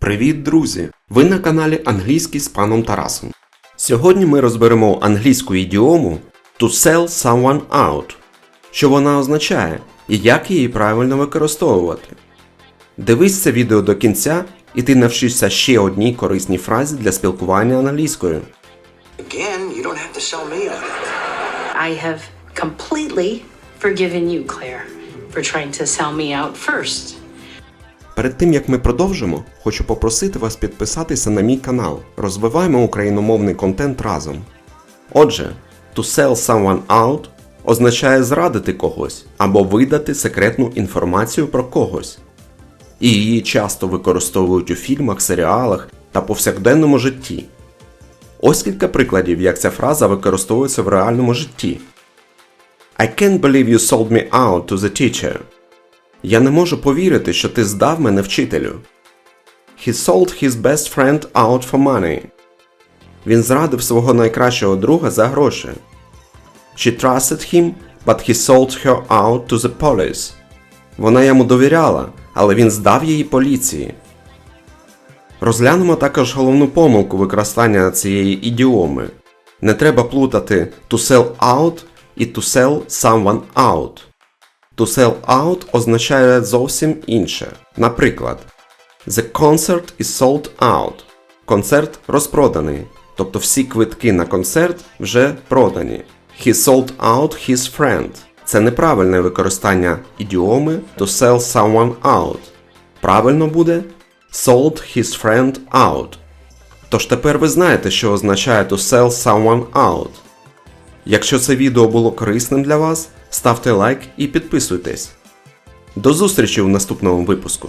Привіт, друзі! Ви на каналі Англійський з паном Тарасом. Сьогодні ми розберемо англійську ідіому to sell someone out, що вона означає і як її правильно використовувати. Дивись це відео до кінця, і ти навчишся ще одній корисній фразі для спілкування англійською. Again, you don't have to sell me out. I have completely forgiven you, Claire, for trying to sell me out first. Перед тим як ми продовжимо, хочу попросити вас підписатися на мій канал. Розвиваємо україномовний контент разом. Отже, to sell someone out означає зрадити когось або видати секретну інформацію про когось. І її часто використовують у фільмах, серіалах та повсякденному житті. Ось кілька прикладів, як ця фраза використовується в реальному житті. I can't believe you sold me out to the teacher. Я не можу повірити, що ти здав мене вчителю. He sold his best friend out for money. Він зрадив свого найкращого друга за гроші. She trusted him, but he sold her out to the police. Вона йому довіряла, але він здав її поліції. Розглянемо також головну помилку використання цієї ідіоми. Не треба плутати to sell out і to sell someone out. To sell out означає зовсім інше. Наприклад, The concert is sold out. Концерт розпроданий. Тобто всі квитки на концерт вже продані. He sold out his friend. Це неправильне використання ідіоми to sell someone out. Правильно буде sold his friend out. Тож тепер ви знаєте, що означає to sell someone out. Якщо це відео було корисним для вас, ставте лайк і підписуйтесь. До зустрічі в наступному випуску.